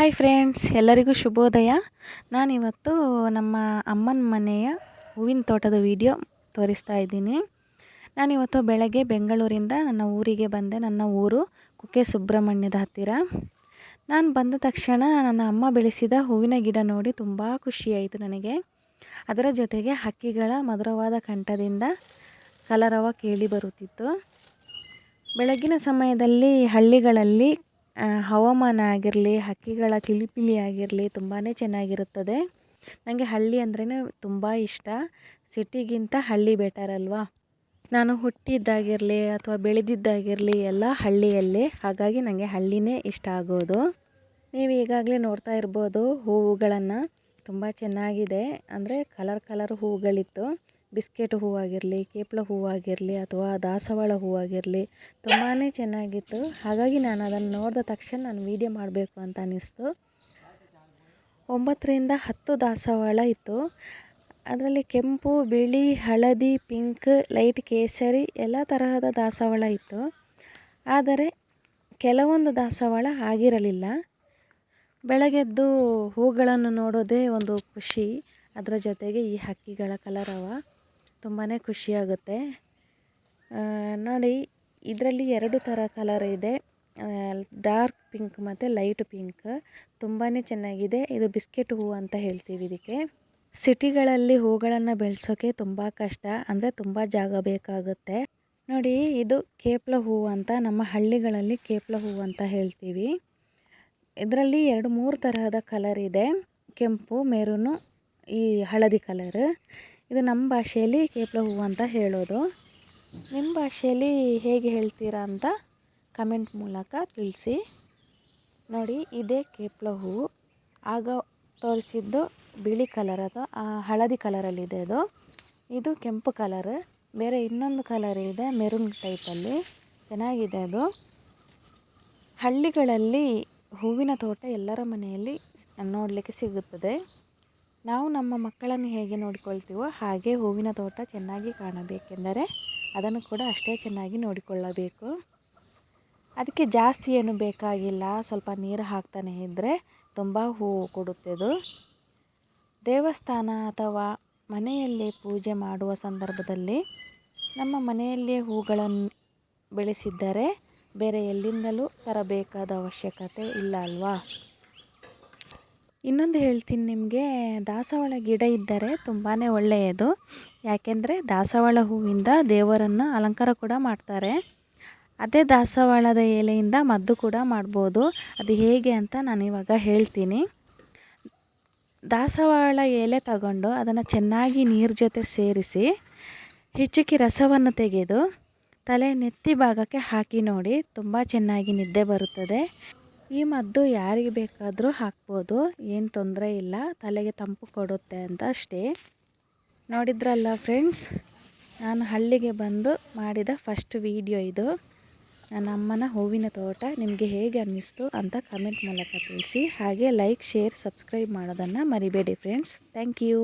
Hi friends ಎಲ್ಲರಿಗೂ ಶುಭೋದಯ. ನಾನಿವತ್ತು ನಮ್ಮ ಅಮ್ಮನ ಮನೆಯ ಹೂವಿನ ತೋಟದ ವಿಡಿಯೋ ತೋರಿಸ್ತಾ ಇದ್ದೀನಿ. ನಾನಿವತ್ತು ಬೆಳಗ್ಗೆ ಬೆಂಗಳೂರಿಂದ ನನ್ನ ಊರಿಗೆ ಬಂದೆ, ನನ್ನ ಊರು ಕುಕ್ಕೆ ಸುಬ್ರಹ್ಮಣ್ಯದ ಹತ್ತಿರ. ನಾನು ಬಂದ ತಕ್ಷಣ ನನ್ನ ಅಮ್ಮ ಬೆಳೆಸಿದ ಹೂವಿನ ಗಿಡ ನೋಡಿ ತುಂಬ ಖುಷಿಯಾಯಿತು ನನಗೆ. ಅದರ ಜೊತೆಗೆ ಹಕ್ಕಿಗಳ ಮಧುರವಾದ ಕಂಠದಿಂದ ಕಲರವ ಕೇಳಿ ಬರುತ್ತಿತ್ತು. ಬೆಳಗಿನ ಸಮಯದಲ್ಲಿ ಹಳ್ಳಿಗಳಲ್ಲಿ ಹವಾಮಾನ ಆಗಿರಲಿ, ಹಕ್ಕಿಗಳ ಕಿಲಿಪಿಲಿ ಆಗಿರಲಿ ತುಂಬಾ ಚೆನ್ನಾಗಿರುತ್ತದೆ. ನನಗೆ ಹಳ್ಳಿ ಅಂದ್ರೇ ತುಂಬ ಇಷ್ಟ. ಸಿಟಿಗಿಂತ ಹಳ್ಳಿ ಬೆಟರ್ ಅಲ್ವಾ? ನಾನು ಹುಟ್ಟಿದ್ದಾಗಿರಲಿ ಅಥವಾ ಬೆಳೆದಿದ್ದಾಗಿರಲಿ ಎಲ್ಲ ಹಳ್ಳಿಯಲ್ಲೇ. ಹಾಗಾಗಿ ನನಗೆ ಹಳ್ಳಿನೇ ಇಷ್ಟ ಆಗೋದು. ನೀವು ಈಗಾಗಲೇ ನೋಡ್ತಾ ಇರ್ಬೋದು ಹೂವುಗಳನ್ನು ತುಂಬ ಚೆನ್ನಾಗಿದೆ. ಅಂದರೆ ಕಲರ್ ಕಲರ್ ಹೂವುಗಳಿತ್ತು. ಬಿಸ್ಕೆಟ್ ಹೂವಾಗಿರಲಿ ಕೇಪ್ಲ ಹೂವಾಗಿರಲಿ ಅಥವಾ ದಾಸವಾಳ ಹೂವಾಗಿರಲಿ ತುಂಬಾ ಚೆನ್ನಾಗಿತ್ತು. ಹಾಗಾಗಿ ನಾನು ಅದನ್ನು ನೋಡಿದ ತಕ್ಷಣ ನಾನು ವೀಡಿಯೋ ಮಾಡಬೇಕು ಅಂತ ಅನ್ನಿಸ್ತು. ಒಂಬತ್ತರಿಂದ ಹತ್ತು ದಾಸವಾಳ ಇತ್ತು. ಅದರಲ್ಲಿ ಕೆಂಪು, ಬಿಳಿ, ಹಳದಿ, ಪಿಂಕ್, ಲೈಟ್ ಕೇಸರಿ ಎಲ್ಲ ತರಹದ ದಾಸವಾಳ ಇತ್ತು. ಆದರೆ ಕೆಲವೊಂದು ದಾಸವಾಳ ಆಗಿರಲಿಲ್ಲ. ಬೆಳಗ್ಗೆದ್ದು ಹೂಗಳನ್ನು ನೋಡೋದೇ ಒಂದು ಖುಷಿ. ಅದರ ಜೊತೆಗೆ ಈ ಹಕ್ಕಿಗಳ ಕಲರವ. ತುಂಬಾ ಖುಷಿಯಾಗುತ್ತೆ. ನೋಡಿ, ಇದರಲ್ಲಿ ಎರಡು ಥರ ಕಲರ್ ಇದೆ. ಡಾರ್ಕ್ ಪಿಂಕ್ ಮತ್ತು ಲೈಟ್ ಪಿಂಕ್ ತುಂಬಾ ಚೆನ್ನಾಗಿದೆ. ಇದು ಬಿಸ್ಕೆಟ್ ಹೂವು ಅಂತ ಹೇಳ್ತೀವಿ ಇದಕ್ಕೆ. ಸಿಟಿಗಳಲ್ಲಿ ಹೂಗಳನ್ನು ಬೆಳೆಸೋಕೆ ತುಂಬ ಕಷ್ಟ, ಅಂದರೆ ತುಂಬ ಜಾಗ ಬೇಕಾಗುತ್ತೆ. ನೋಡಿ, ಇದು ಕೇಪ್ಲ ಹೂವು ಅಂತ, ನಮ್ಮ ಹಳ್ಳಿಗಳಲ್ಲಿ ಕೇಪ್ಲ ಹೂವು ಅಂತ ಹೇಳ್ತೀವಿ. ಇದರಲ್ಲಿ ಎರಡು ಮೂರು ತರಹದ ಕಲರ್ ಇದೆ. ಕೆಂಪು, ಮೆರೂನು ಈ ಹಳದಿ ಕಲರ್ ಇದು ನಮ್ಮ ಭಾಷೆಯಲ್ಲಿ ಕೇಪ್ಲ ಹೂವು ಅಂತ ಹೇಳೋದು. ನಿಮ್ಮ ಭಾಷೆಯಲ್ಲಿ ಹೇಗೆ ಹೇಳ್ತೀರಾ ಅಂತ ಕಮೆಂಟ್ ಮೂಲಕ ತಿಳಿಸಿ. ನೋಡಿ, ಇದೇ ಕೇಪ್ಲ ಹೂವು. ಆಗ ತೋರಿಸಿದ್ದು ಬಿಳಿ ಕಲರ್ ಅದು ಹಳದಿ ಕಲರಲ್ಲಿದೆ ಅದು. ಇದು ಕೆಂಪು ಕಲರ್ ಬೇರೆ ಇನ್ನೊಂದು ಕಲರ್ ಇದೆ ಮೆರೂನ್ ಟೈಪಲ್ಲಿ ಚೆನ್ನಾಗಿದೆ ಅದು. ಹಳ್ಳಿಗಳಲ್ಲಿ ಹೂವಿನ ತೋಟ ಎಲ್ಲರ ಮನೆಯಲ್ಲಿ ನೋಡಲಿಕ್ಕೆ ಸಿಗುತ್ತದೆ. ನಾವು ನಮ್ಮ ಮಕ್ಕಳನ್ನು ಹೇಗೆ ನೋಡಿಕೊಳ್ತೀವೋ ಹಾಗೆ ಹೂವಿನ ತೋಟ ಚೆನ್ನಾಗಿ ಕಾಣಬೇಕೆಂದರೆ ಅದನ್ನು ಕೂಡ ಅಷ್ಟೇ ಚೆನ್ನಾಗಿ ನೋಡಿಕೊಳ್ಳಬೇಕು. ಅದಕ್ಕೆ ಜಾಸ್ತಿ ಏನು ಬೇಕಾಗಿಲ್ಲ. ಸ್ವಲ್ಪ ನೀರು ಹಾಕ್ತಾನೆ ಇದ್ದರೆ ತುಂಬ ಹೂವು ಕೊಡುತ್ತೆ ಅದು ದೇವಸ್ಥಾನ ಅಥವಾ ಮನೆಯಲ್ಲಿ ಪೂಜೆ ಮಾಡುವ ಸಂದರ್ಭದಲ್ಲಿ ನಮ್ಮ ಮನೆಯಲ್ಲಿಯೇ ಹೂಗಳನ್ನು ಬೆಳೆಸಿದ್ದರೆ ಬೇರೆ ಎಲ್ಲಿಂದಲೂ ತರಬೇಕಾದ ಅವಶ್ಯಕತೆ ಇಲ್ಲ ಅಲ್ವಾ? ಇನ್ನೊಂದು ಹೇಳ್ತೀನಿ ನಿಮಗೆ, ದಾಸವಾಳ ಗಿಡ ಇದ್ದರೆ ತುಂಬಾ ಒಳ್ಳೆಯದು. ಯಾಕೆಂದರೆ ದಾಸವಾಳ ಹೂವಿಂದ ದೇವರನ್ನು ಅಲಂಕಾರ ಕೂಡ ಮಾಡ್ತಾರೆ. ಅದೇ ದಾಸವಾಳದ ಎಲೆಯಿಂದ ಮದ್ದು ಕೂಡ ಮಾಡ್ಬೋದು. ಅದು ಹೇಗೆ ಅಂತ ನಾನು ಇವಾಗ ಹೇಳ್ತೀನಿ. ದಾಸವಾಳ ಎಲೆ ತಗೊಂಡು ಅದನ್ನು ಚೆನ್ನಾಗಿ ನೀರು ಜೊತೆ ಸೇರಿಸಿ ಹಿಚುಕಿ ರಸವನ್ನು ತೆಗೆದು ತಲೆ ನೆತ್ತಿ ಭಾಗಕ್ಕೆ ಹಾಕಿ ನೋಡಿ ತುಂಬ ಚೆನ್ನಾಗಿ ನಿದ್ದೆ ಬರುತ್ತದೆ. ಈ ಮದ್ದು ಯಾರಿಗೆ ಬೇಕಾದರೂ ಹಾಕ್ಬೋದು, ಏನು ತೊಂದರೆ ಇಲ್ಲ, ತಲೆಗೆ ತಂಪು ಕೊಡುತ್ತೆ ಅಂತ ಅಷ್ಟೇ. ನೋಡಿದ್ರಲ್ಲ ಫ್ರೆಂಡ್ಸ್ ನಾನು ಹಳ್ಳಿಗೆ ಬಂದು ಮಾಡಿದ ಫಸ್ಟ್ ವಿಡಿಯೋ ಇದು. ನನ್ನ ಅಮ್ಮನ ಹೂವಿನ ತೋಟ ನಿಮಗೆ ಹೇಗೆ ಅನ್ನಿಸ್ತು ಅಂತ ಕಮೆಂಟ್ ಮೂಲಕ ತಿಳಿಸಿ. ಹಾಗೆ ಲೈಕ್ ಶೇರ್ ಸಬ್ಸ್ಕ್ರೈಬ್ ಮಾಡೋದನ್ನು ಮರಿಬೇಡಿ ಫ್ರೆಂಡ್ಸ್ ಥ್ಯಾಂಕ್ ಯು